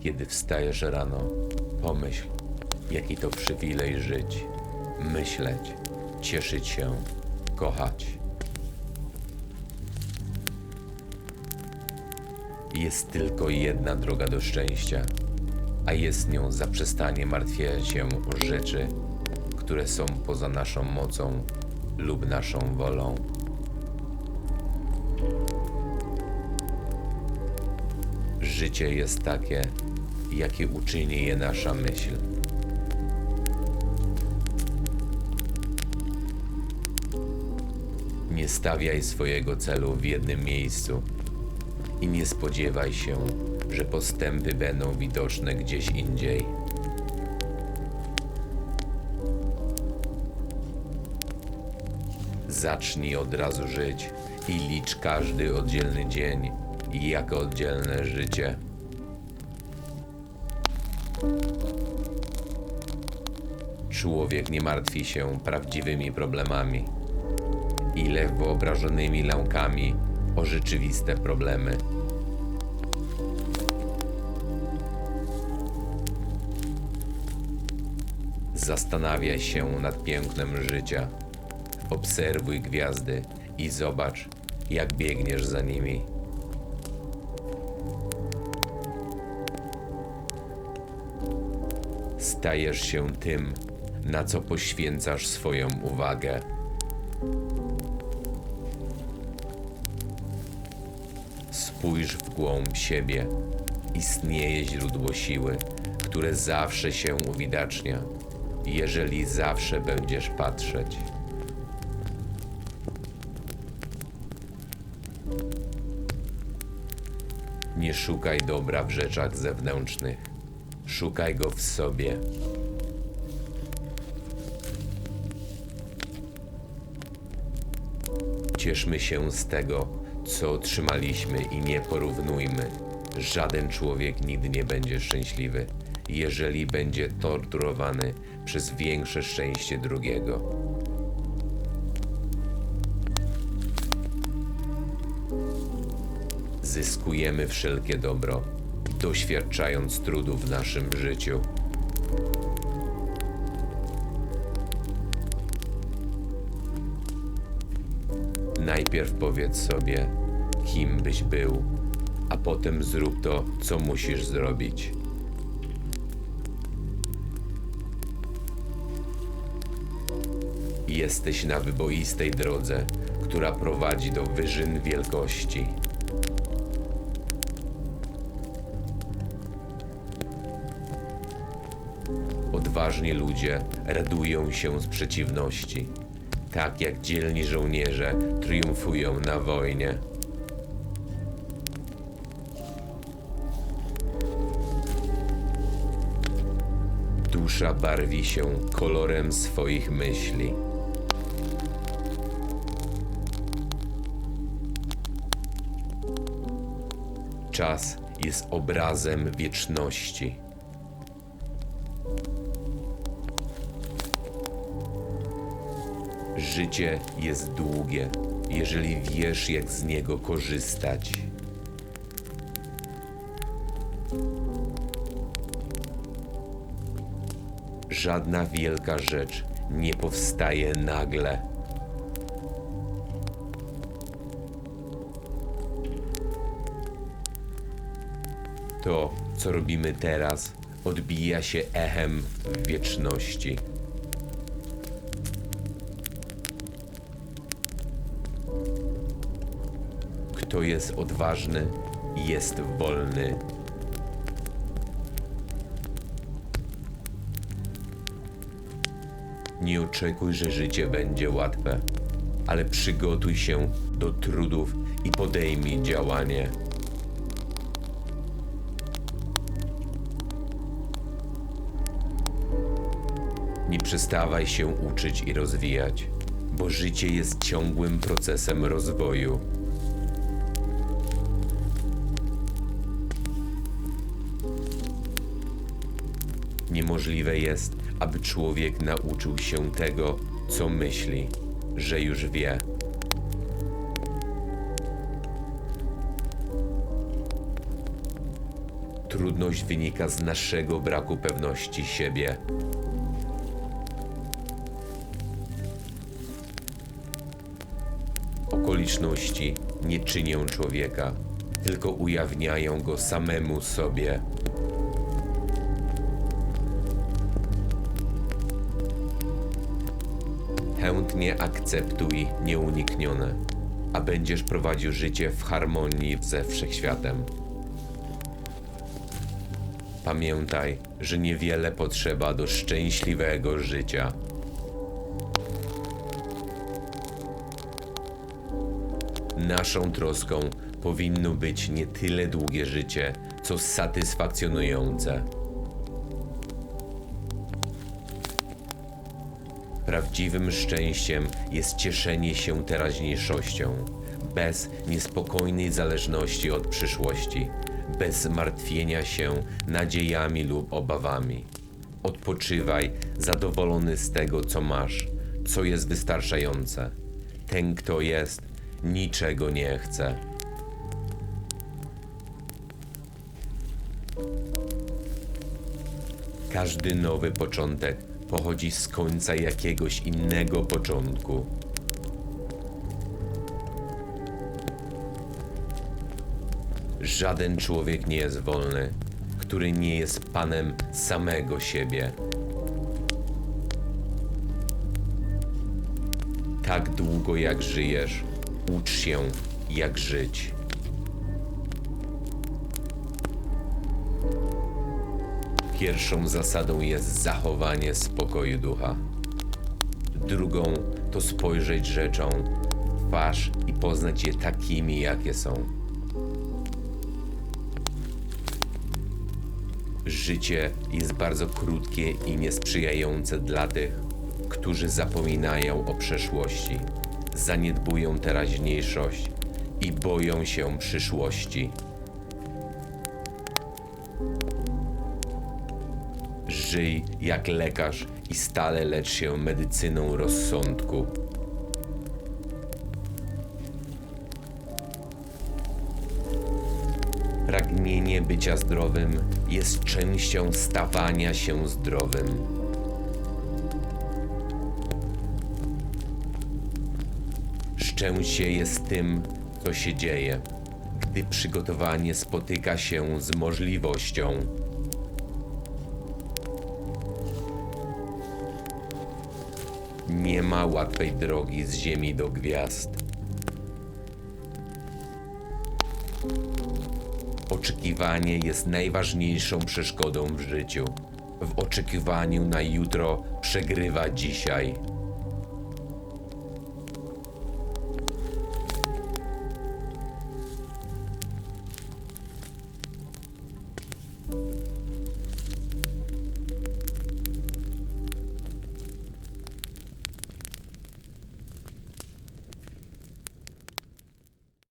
Kiedy wstajesz rano, pomyśl, jaki to przywilej żyć, myśleć, cieszyć się, kochać. Jest tylko jedna droga do szczęścia, a jest nią zaprzestanie martwienia się o rzeczy, które są poza naszą mocą lub naszą wolą. Życie jest takie, jakie uczyni je nasza myśl. Nie stawiaj swojego celu w jednym miejscu i nie spodziewaj się, że postępy będą widoczne gdzieś indziej. Zacznij od razu żyć i licz każdy oddzielny dzień jako oddzielne życie. Człowiek nie martwi się prawdziwymi problemami, ile wyobrażonymi lankami o rzeczywiste problemy. Zastanawiaj się nad pięknem życia. Obserwuj gwiazdy i zobacz, jak biegniesz za nimi. Stajesz się tym, na co poświęcasz swoją uwagę. Spójrz w głąb siebie. Istnieje źródło siły, które zawsze się uwidacznia, jeżeli zawsze będziesz patrzeć. Nie szukaj dobra w rzeczach zewnętrznych. Szukaj go w sobie. Cieszmy się z tego, co otrzymaliśmy i nie porównujmy. Żaden człowiek nigdy nie będzie szczęśliwy, jeżeli będzie torturowany przez większe szczęście drugiego. Zyskujemy wszelkie dobro, doświadczając trudu w naszym życiu. Najpierw powiedz sobie, kim byś był, a potem zrób to, co musisz zrobić. Jesteś na wyboistej drodze, która prowadzi do wyżyn wielkości. Odważni ludzie radują się z przeciwności, tak jak dzielni żołnierze triumfują na wojnie. Dusza barwi się kolorem swoich myśli. Czas jest obrazem wieczności. Życie jest długie, jeżeli wiesz, jak z niego korzystać. Żadna wielka rzecz nie powstaje nagle. To, co robimy teraz, odbija się echem w wieczności. Kto jest odważny, jest wolny. Nie oczekuj, że życie będzie łatwe, ale przygotuj się do trudów i podejmij działanie. Nie przestawaj się uczyć i rozwijać, bo życie jest ciągłym procesem rozwoju. Niemożliwe jest, aby człowiek nauczył się tego, co myśli, że już wie. trudność wynika z naszego braku pewności siebie. Okoliczności nie czynią człowieka, tylko ujawniają go samemu sobie. Chętnie akceptuj nieuniknione, a będziesz prowadził życie w harmonii ze wszechświatem. Pamiętaj, że niewiele potrzeba do szczęśliwego życia. Naszą troską powinno być nie tyle długie życie, co satysfakcjonujące. Prawdziwym szczęściem jest cieszenie się teraźniejszością, bez niespokojnej zależności od przyszłości, bez martwienia się nadziejami lub obawami. Odpoczywaj zadowolony z tego, co masz, co jest wystarczające. Ten, kto jest, niczego nie chce. Każdy nowy początek pochodzi z końca jakiegoś innego początku. Żaden człowiek nie jest wolny, który nie jest panem samego siebie. Tak długo jak żyjesz, ucz się jak żyć. Pierwszą zasadą jest zachowanie spokoju ducha. Drugą to spojrzeć rzeczom w twarz i poznać je takimi, jakie są. Życie jest bardzo krótkie i niesprzyjające dla tych, którzy zapominają o przeszłości, zaniedbują teraźniejszość i boją się przyszłości. Żyj jak lekarz i stale lecz się medycyną rozsądku. Pragnienie bycia zdrowym jest częścią stawania się zdrowym. Szczęście jest tym, co się dzieje, gdy przygotowanie spotyka się z możliwością. Nie ma łatwej drogi z Ziemi do gwiazd. Oczekiwanie jest najważniejszą przeszkodą w życiu. W oczekiwaniu na jutro przegrywa dzisiaj.